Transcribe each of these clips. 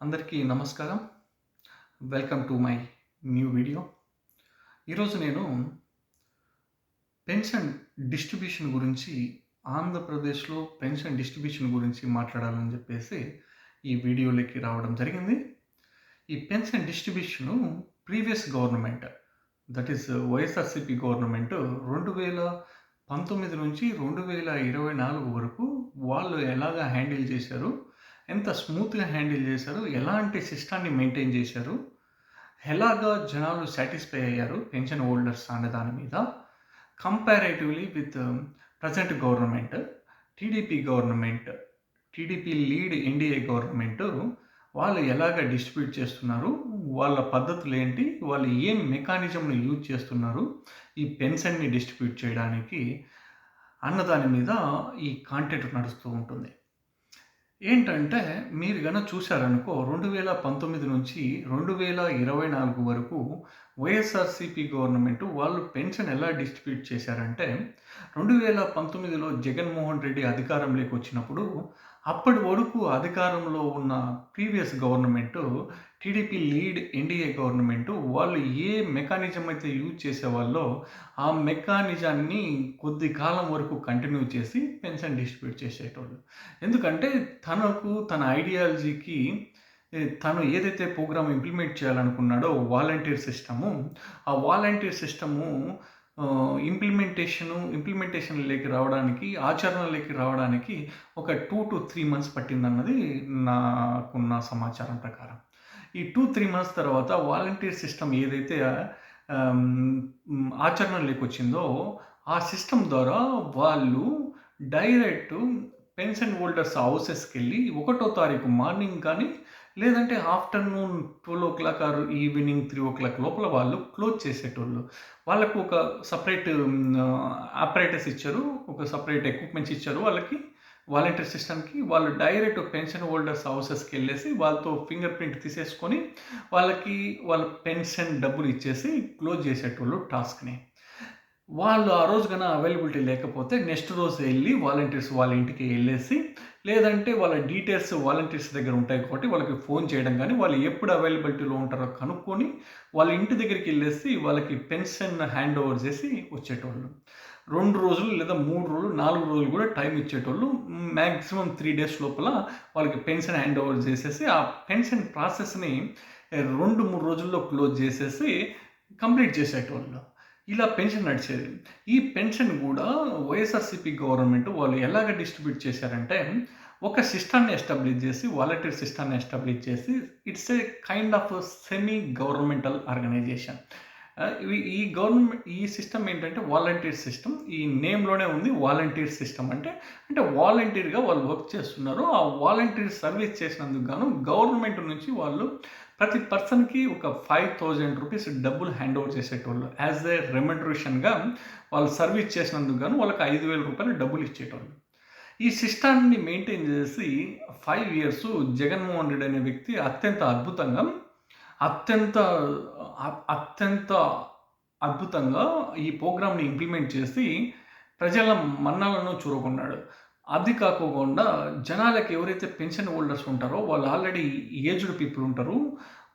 అందరికీ నమస్కారం. Welcome to my new video ఈరోజు నేను పెన్షన్ డిస్ట్రిబ్యూషన్ గురించి ఆంధ్రప్రదేశ్లో పెన్షన్ డిస్ట్రిబ్యూషన్ గురించి మాట్లాడాలని చెప్పేసి ఈ వీడియోలోకి రావడం జరిగింది. ఈ pension distribution previous government that is YSRCP government రెండు వేల పంతొమ్మిది నుంచి రెండు వేల ఇరవై నాలుగు వరకు వాళ్ళు ఎలాగా హ్యాండిల్ చేశారు ఎంత స్మూత్గా హ్యాండిల్ చేశారు? ఎలాంటి సిస్టాన్ని మెయింటైన్ చేశారు? ఎలాగా జనాలు సాటిస్ఫై అయ్యారు పెన్షన్ హోల్డర్స్ అనే దాని మీద? Comparatively with um, present government TDP government TDP lead NDA government వాళ్ళు ఎలాగ డిస్ట్రిబ్యూట్ చేస్తున్నారు? వాళ్ళ పద్ధతులు ఏంటి? వాళ్ళు ఏం మెకానిజంని యూజ్ చేస్తున్నారు? ఈ పెన్షన్ని డిస్ట్రిబ్యూట్ చేయడానికి అన్నదాని మీద ఈ కాంటెంట్ నడుస్తూ ఉంటుంది. ఏంటంటే మీరు కనుక చూశారనుకో రెండు వేల పంతొమ్మిది నుంచి రెండు వేల ఇరవై నాలుగు వరకు వైఎస్ఆర్సిపి గవర్నమెంట్ వాళ్ళు పెన్షన్ ఎలా డిస్ట్రిబ్యూట్ చేశారంటే రెండు వేల పంతొమ్మిదిలో జగన్మోహన్ రెడ్డి అధికారంలోకి వచ్చినప్పుడు అప్పటి వరకు అధికారంలో ఉన్న previous government TDP lead NDA government వాళ్ళు ఏ మెకానిజం అయితే యూజ్ చేసేవాళ్ళో ఆ మెకానిజాన్ని కొద్ది కాలం వరకు కంటిన్యూ చేసి పెన్షన్ డిస్ట్రిబ్యూట్ చేసేటోళ్ళు. ఎందుకంటే తనకు తన ఐడియాలజీకి తను ఏదైతే ప్రోగ్రామ్ ఇంప్లిమెంట్ చేయాలనుకున్నాడో వాలంటీర్ సిస్టము ఆ వాలంటీర్ సిస్టము ఇంప్లిమెంటేషను ఇంప్లిమెంటేషన్లోకి రావడానికి ఆచరణలోకి రావడానికి ఒక టూ టు త్రీ మంత్స్ పట్టిందన్నది నాకున్న సమాచారం ప్రకారం. ఈ టూ త్రీ మంత్స్ తర్వాత వాలంటీర్ సిస్టమ్ ఏదైతే ఆచరణలోకి వచ్చిందో ఆ సిస్టమ్ ద్వారా వాళ్ళు డైరెక్ట్ పెన్షన్ హోల్డర్స్ హౌసెస్కి వెళ్ళి ఒకటో తారీఖు మార్నింగ్ కానీ లేదంటే afternoon twelve o'clock or evening three o'clock లోపల వాళ్ళు క్లోజ్ చేసేటోళ్ళు. వాళ్ళకు ఒక సపరేట్ ఆపరేటర్స్ ఇచ్చారు. ఒక సపరేట్ ఎక్విప్మెంట్స్ ఇచ్చారు వాళ్ళకి. వాలంటీర్ సిస్టమ్కి వాళ్ళు డైరెక్ట్ పెన్షన్ హోల్డర్స్ హౌసెస్కి వెళ్ళేసి వాళ్ళతో ఫింగర్ ప్రింట్ తీసేసుకొని వాళ్ళకి వాళ్ళ పెన్షన్ డబ్బులు ఇచ్చేసి క్లోజ్ చేసేటోళ్ళు టాస్క్ని. వాళ్ళు ఆ రోజు కన్నా అవైలబిలిటీ లేకపోతే నెక్స్ట్ రోజు వెళ్ళి వాలంటీర్స్ వాళ్ళ ఇంటికి వెళ్ళేసి లేదంటే వాళ్ళ డీటెయిల్స్ వాలంటీర్స్ దగ్గర ఉంటాయి కాబట్టి వాళ్ళకి ఫోన్ చేయడం కానీ వాళ్ళు ఎప్పుడు అవైలబిలిటీలో ఉంటారో కనుక్కొని వాళ్ళ ఇంటి దగ్గరికి వెళ్ళేసి వాళ్ళకి పెన్షన్ హ్యాండ్ ఓవర్ చేసి వచ్చేటోళ్ళు. రెండు రోజులు లేదా మూడు రోజులు నాలుగు రోజులు కూడా టైం ఇచ్చేటోళ్ళు. మ్యాక్సిమం త్రీ డేస్ లోపల వాళ్ళకి పెన్షన్ హ్యాండ్ ఓవర్ చేసేసి ఆ పెన్షన్ ప్రాసెస్ని రెండు మూడు రోజుల్లో క్లోజ్ చేసేసి కంప్లీట్ చేసేటోళ్ళు. ఇలా పెన్షన్ నడిచేది. ఈ పెన్షన్ కూడా వైఎస్ఆర్సీపీ గవర్నమెంట్ వాళ్ళు ఎలాగ డిస్ట్రిబ్యూట్ చేశారంటే ఒక సిస్టాన్ని ఎస్టాబ్లిష్ చేసి వాలంటీర్ సిస్టాన్ని ఎస్టాబ్లిష్ చేసి it's a kind of semi governmental organization. ఈ గవర్నమెంట్ ఈ సిస్టమ్ ఏంటంటే వాలంటీర్ సిస్టమ్. ఈ నేమ్లోనే ఉంది వాలంటీర్ సిస్టమ్ అంటే అంటే వాలంటీర్గా వాళ్ళు వర్క్ చేస్తున్నారు. ఆ వాలంటీర్ సర్వీస్ చేసినందుకు గాను గవర్నమెంట్ నుంచి వాళ్ళు ప్రతి పర్సన్కి ఒక ఫైవ్ థౌజండ్ రూపీస్ డబ్బులు హ్యాండ్ ఓవర్ చేసేటోళ్ళు. యాజ్ ఏ రెమెండరేషన్గా వాళ్ళు సర్వీస్ చేసినందుకు గాను వాళ్ళకి ఐదు వేల రూపాయలు డబ్బులు ఇచ్చేటోళ్ళు. ఈ సిస్టాన్ని మెయింటైన్ చేసి ఫైవ్ ఇయర్స్ జగన్మోహన్ రెడ్డి అనే వ్యక్తి అత్యంత అద్భుతంగా అత్యంత అత్యంత అద్భుతంగా ఈ ప్రోగ్రామ్ని ఇంప్లిమెంట్ చేసి ప్రజల మన్నాలను చూరుకున్నాడు అది కాకోకుండా జనాలకి ఎవరైతే పెన్షన్ హోల్డర్స్ ఉంటారో వాళ్ళు ఆల్రెడీ ఏజ్డ్ పీపుల్ ఉంటారు.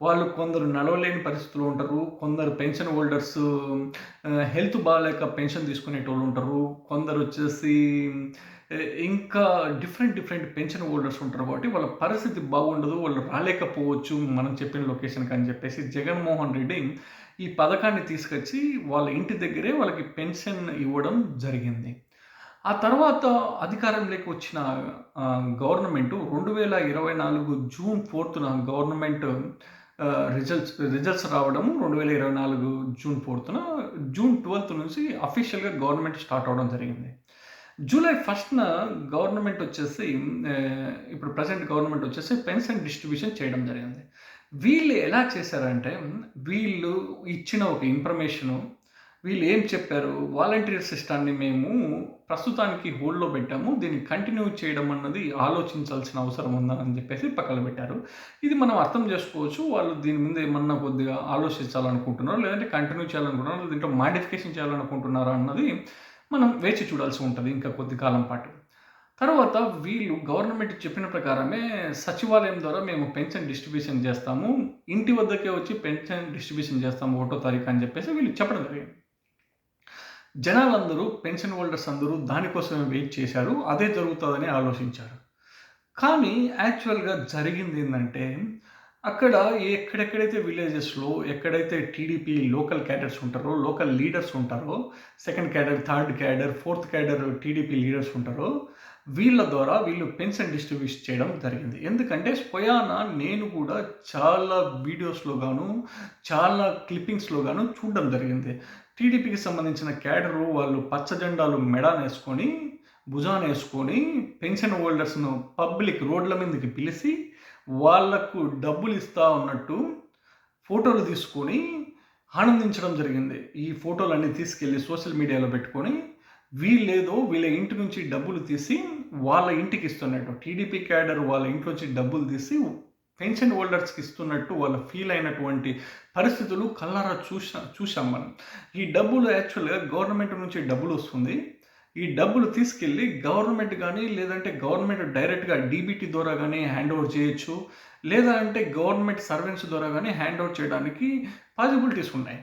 వాళ్ళు కొందరు నడవలేని పరిస్థితులు ఉంటారు. కొందరు పెన్షన్ హోల్డర్స్ హెల్త్ బాగాలేక పెన్షన్ తీసుకునేటోళ్ళు ఉంటారు. కొందరు వచ్చేసి ఇంకా డిఫరెంట్ డిఫరెంట్ పెన్షన్ హోల్డర్స్ ఉంటారు కాబట్టి వాళ్ళ పరిస్థితి బాగుండదు. వాళ్ళు రాలేకపోవచ్చు మనం చెప్పిన లొకేషన్కి అని చెప్పేసి జగన్మోహన్ రెడ్డి ఈ పథకాన్ని తీసుకొచ్చి వాళ్ళ ఇంటి దగ్గరే వాళ్ళకి పెన్షన్ ఇవ్వడం జరిగింది. ఆ తర్వాత అధికారంలోకి వచ్చిన గవర్నమెంట్ రెండు వేల ఇరవై నాలుగు జూన్ ఫోర్త్న గవర్నమెంట్ రిజల్ట్స్ రిజల్ట్స్ రావడము రెండు వేల ఇరవై నాలుగు జూన్ ఫోర్త్న జూన్ ట్వెల్త్ నుంచి అఫీషియల్గా గవర్నమెంట్ స్టార్ట్ అవడం జరిగింది. జూలై ఫస్ట్న గవర్నమెంట్ వచ్చేసి ఇప్పుడు ప్రజెంట్ గవర్నమెంట్ వచ్చేసి పెన్షన్ డిస్ట్రిబ్యూషన్ చేయడం జరిగింది. వీళ్ళు ఎలా చేశారంటే వీళ్ళు ఇచ్చిన ఒక ఇన్ఫర్మేషను వీళ్ళు ఏం చెప్పారు? వాలంటీర్ సిస్టాన్ని మేము ప్రస్తుతానికి హోల్డ్లో పెట్టాము. దీన్ని కంటిన్యూ చేయడం అన్నది ఆలోచించాల్సిన అవసరం ఉందని చెప్పేసి పక్కన పెట్టారు. ఇది మనం అర్థం చేసుకోవచ్చు. వాళ్ళు దీని మీద ఏమన్నా కొద్దిగా ఆలోచించాలనుకుంటున్నారు? లేదంటే కంటిన్యూ చేయాలనుకుంటున్నారు? దీంట్లో మాడిఫికేషన్ చేయాలనుకుంటున్నారా అన్నది మనం వేచి చూడాల్సి ఉంటుంది ఇంకా కొద్ది కాలం పాటు. తర్వాత వీళ్ళు గవర్నమెంట్ చెప్పిన ప్రకారమే సచివాలయం ద్వారా మేము పెన్షన్ డిస్ట్రిబ్యూషన్ చేస్తాము. ఇంటి వద్దకే వచ్చి పెన్షన్ డిస్ట్రిబ్యూషన్ చేస్తాము ఒకటో తారీఖు అని చెప్పేసి వీళ్ళు చెప్పడం జరిగింది. జనాలందరూ పెన్షన్ హోల్డర్స్ అందరూ దానికోసమే వెయిట్ చేశారు అదే జరుగుతుందని ఆలోచించారు. కానీ యాక్చువల్గా జరిగింది ఏంటంటే అక్కడ ఎక్కడెక్కడైతే విలేజెస్లో ఎక్కడైతే టీడీపీ లోకల్ క్యాడర్స్ ఉంటారో లోకల్ లీడర్స్ ఉంటారో second cadre third cadre fourth cadre TDP leaders ఉంటారో వీళ్ళ ద్వారా వీళ్ళు పెన్షన్ డిస్ట్రిబ్యూట్ చేయడం జరిగింది. ఎందుకంటే స్వయాన నేను కూడా చాలా వీడియోస్లో గాను చాలా క్లిప్పింగ్స్లో గాను చూడడం జరిగింది. టీడీపీకి సంబంధించిన క్యాడరు వాళ్ళు పచ్చ జెండాలు మెడాన్ వేసుకొని పెన్షన్ హోల్డర్స్ను పబ్లిక్ రోడ్ల మీదకి పిలిచి వాళ్ళకు డబ్బులు ఇస్తా ఉన్నట్టు ఫోటోలు తీసుకొని ఆనందించడం జరిగింది. ఈ ఫోటోలన్నీ తీసుకెళ్ళి సోషల్ మీడియాలో పెట్టుకొని వీళ్ళేదో వీళ్ళ ఇంటి నుంచి డబ్బులు తీసి వాళ్ళ ఇంటికి ఇస్తున్నట్టు టీడీపీ క్యాడర్ వాళ్ళ ఇంట్లోంచి నుంచి డబ్బులు తీసి పెన్షన్ హోల్డర్స్కి ఇస్తున్నట్టు వాళ్ళు ఫీల్ అయినటువంటి పరిస్థితులు కల్లారా చూసా చూసాం మనం. ఈ డబ్బులు యాక్చువల్గా గవర్నమెంట్ నుంచి డబ్బులు వస్తుంది. ఈ డబ్బులు తీసుకెళ్ళి గవర్నమెంట్ కానీ లేదంటే గవర్నమెంట్ డైరెక్ట్గా డీబీటీ ద్వారా కానీ హ్యాండ్ ఓవర్ చేయొచ్చు. లేదా అంటే గవర్నమెంట్ సర్వెంట్స్ ద్వారా కానీ హ్యాండ్ ఓవర్ చేయడానికి పాసిబిలిటీస్ ఉన్నాయి.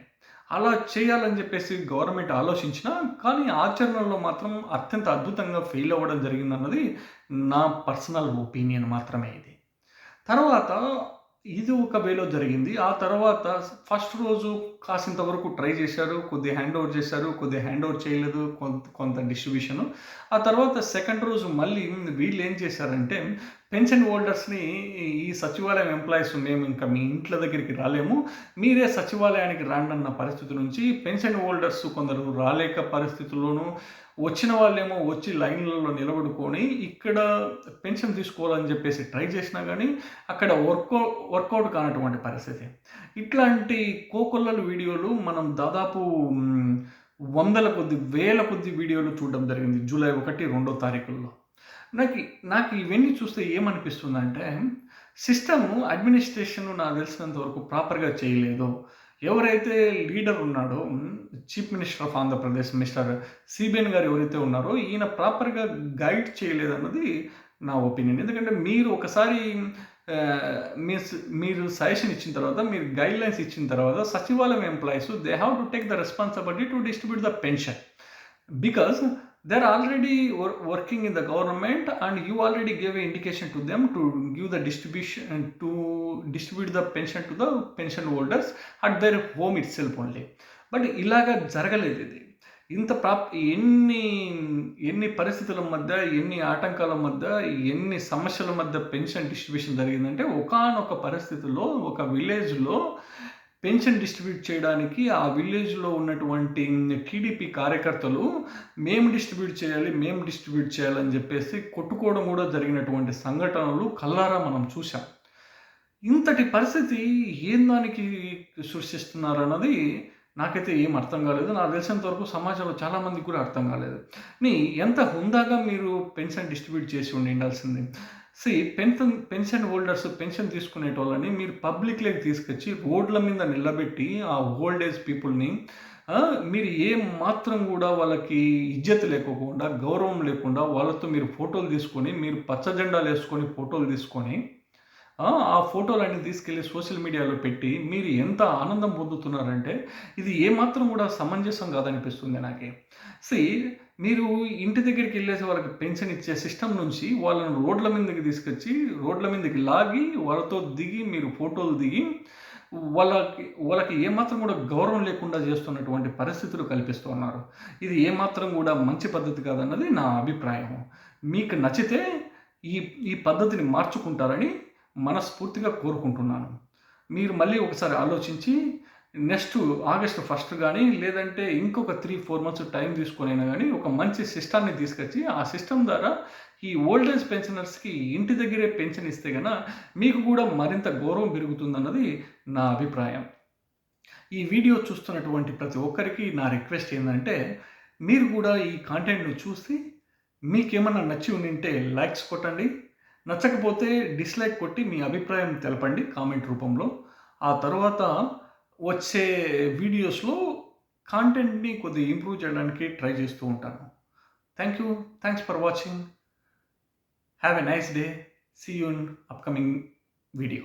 అలా చేయాలని చెప్పేసి గవర్నమెంట్ ఆలోచించిన కానీ ఆచరణలో మాత్రం అత్యంత అద్భుతంగా ఫెయిల్ అవ్వడం జరిగిందన్నది నా పర్సనల్ ఒపీనియన్ మాత్రమే ఇది. తర్వాత ఇది ఒక వేలో జరిగింది. ఆ తర్వాత ఫస్ట్ రోజు కాసింత వరకు ట్రై చేశారు. కొద్ది హ్యాండ్ ఓవర్ చేశారు. కొద్ది హ్యాండ్ ఓవర్ చేయలేదు. కొంత కొంత డిస్ట్రిబ్యూషన్. ఆ తర్వాత సెకండ్ రోజు మళ్ళీ వీళ్ళు ఏం చేశారంటే పెన్షన్ హోల్డర్స్ని ఈ సచివాలయం ఎంప్లాయీస్ మేము ఇంకా మీ ఇంట్ల దగ్గరికి రాలేము. మీరే సచివాలయానికి రాండన్న పరిస్థితి నుంచి పెన్షన్ హోల్డర్స్ కొందరు రాలేక పరిస్థితుల్లోనూ వచ్చిన వాళ్ళేమో వచ్చి లైన్లలో నిలబడుకొని ఇక్కడ పెన్షన్ తీసుకోవాలని చెప్పేసి ట్రై చేసినా కానీ అక్కడ వర్కౌ వర్కౌట్ కానటువంటి పరిస్థితి. ఇట్లాంటి కోకొల్లలు వీడియోలు మనం దాదాపు వందల కొద్ది వేల కొద్ది వీడియోలు చూడడం జరిగింది జూలై ఒకటి రెండో తారీఖుల్లో. నాకు నాకు ఇవన్నీ చూస్తే ఏమనిపిస్తుందంటే సిస్టమ్ అడ్మినిస్ట్రేషన్ నాకు తెలిసినంత వరకు ప్రాపర్గా చేయలేదు. ఎవరైతే లీడర్ ఉన్నాడో chief minister of Andhra Pradesh mister CBN garu ఎవరైతే ఉన్నారో ఈయన ప్రాపర్గా గైడ్ చేయలేదన్నది నా ఒపీనియన్. ఎందుకంటే మీరు ఒకసారి మీ మీరు సజెషన్ ఇచ్చిన తర్వాత మీరు గైడ్లైన్స్ ఇచ్చిన తర్వాత సచివాలయం employees they have to take the responsibility to distribute the pension. Because they are already working in the government and you already gave a indication to them to give the distribution to distribute the pension to the pension holders at their home itself only but ఇలాగ జరగలేదు ఇది. ఇంత ప్రాప్ ఎన్ని ఎన్ని పరిస్థితుల మధ్య ఎన్ని ఆటంకాల మధ్య ఎన్ని సమస్యల మధ్య పెన్షన్ డిస్ట్రిబ్యూషన్ జరిగిందంటే ఒకనొక పరిస్థితుల్లో ఒక విలేజ్లో పెన్షన్ డిస్ట్రిబ్యూట్ చేయడానికి ఆ విలేజ్లో ఉన్నటువంటి టీడీపీ కార్యకర్తలు మేము డిస్ట్రిబ్యూట్ చేయాలి మేము డిస్ట్రిబ్యూట్ చేయాలని చెప్పేసి కొట్టుకోవడం కూడా జరిగినటువంటి సంఘటనలు కల్లారా మనం చూసాం ఇంతటి పరిస్థితి ఏం దానికి సృష్టిస్తున్నారు అన్నది నాకైతే ఏం అర్థం కాలేదు. నాకు తెలిసినంత వరకు సమాజంలో చాలామందికి కూడా అర్థం కాలేదు. నీ ఎంత హుందాగా మీరు పెన్షన్ డిస్ట్రిబ్యూట్ చేసి ఉండి ఉండాల్సింది? సి పెన్షన్ పెన్షన్ హోల్డర్స్ పెన్షన్ తీసుకునే వాళ్ళని మీరు పబ్లిక్లోకి తీసుకొచ్చి రోడ్ల మీద నిలబెట్టి ఆ ఓల్డ్ ఏజ్ పీపుల్ని మీరు ఏ మాత్రం కూడా వాళ్ళకి ఇజ్జత లేకోకుండా గౌరవం లేకుండా వాళ్ళతో మీరు ఫోటోలు తీసుకొని మీరు పచ్చ జెండాలు వేసుకొని ఫోటోలు తీసుకొని ఆ ఫోటోలన్నీ తీసుకెళ్ళి సోషల్ మీడియాలో పెట్టి మీరు ఎంత ఆనందం పొందుతున్నారంటే ఇది ఏమాత్రం కూడా సమంజసం కాదనిపిస్తుంది నాకే. సి మీరు ఇంటి దగ్గరికి వెళ్ళేసి వాళ్ళకి పెన్షన్ ఇచ్చే సిస్టమ్ నుంచి వాళ్ళని రోడ్ల మీదకి తీసుకొచ్చి రోడ్ల మీదకి లాగి వాళ్ళతో దిగి మీరు ఫోటోలు దిగి వాళ్ళకి వాళ్ళకి ఏమాత్రం కూడా గౌరవం లేకుండా చేస్తున్నటువంటి పరిస్థితులు కల్పిస్తున్నారు ఇది ఏమాత్రం కూడా మంచి పద్ధతి కాదన్నది నా అభిప్రాయం. మీకు నచ్చితే ఈ ఈ పద్ధతిని మార్చుకుంటారని మనస్ఫూర్తిగా కోరుకుంటున్నాను. మీరు మళ్ళీ ఒకసారి ఆలోచించి నెక్స్ట్ ఆగస్ట్ ఫస్ట్ కానీ లేదంటే ఇంకొక త్రీ ఫోర్ మంత్స్ టైం తీసుకొనైనా కానీ ఒక మంచి సిస్టాన్ని తీసుకొచ్చి ఆ సిస్టమ్ ద్వారా ఈ ఓల్డ్ ఏజ్ పెన్షనర్స్కి ఇంటి దగ్గరే పెన్షన్ ఇస్తే కనుక మీకు కూడా మరింత గౌరవం పెరుగుతుందన్నది నా అభిప్రాయం. ఈ వీడియో చూస్తున్నటువంటి ప్రతి ఒక్కరికి నా రిక్వెస్ట్ ఏంటంటే మీరు కూడా ఈ కాంటెంట్ను చూసి మీకేమన్నా నచ్చి ఉంటే లైక్స్ కొట్టండి. నచ్చకపోతే డిస్లైక్ కొట్టి మీ అభిప్రాయం తెలపండి కామెంట్ రూపంలో. ఆ తర్వాత వచ్చే వీడియోస్లో కాంటెంట్ని కొద్దిగా ఇంప్రూవ్ చేయడానికి ట్రై చేస్తూ ఉంటాను. Thank you thanks for watching have a nice day see you in upcoming video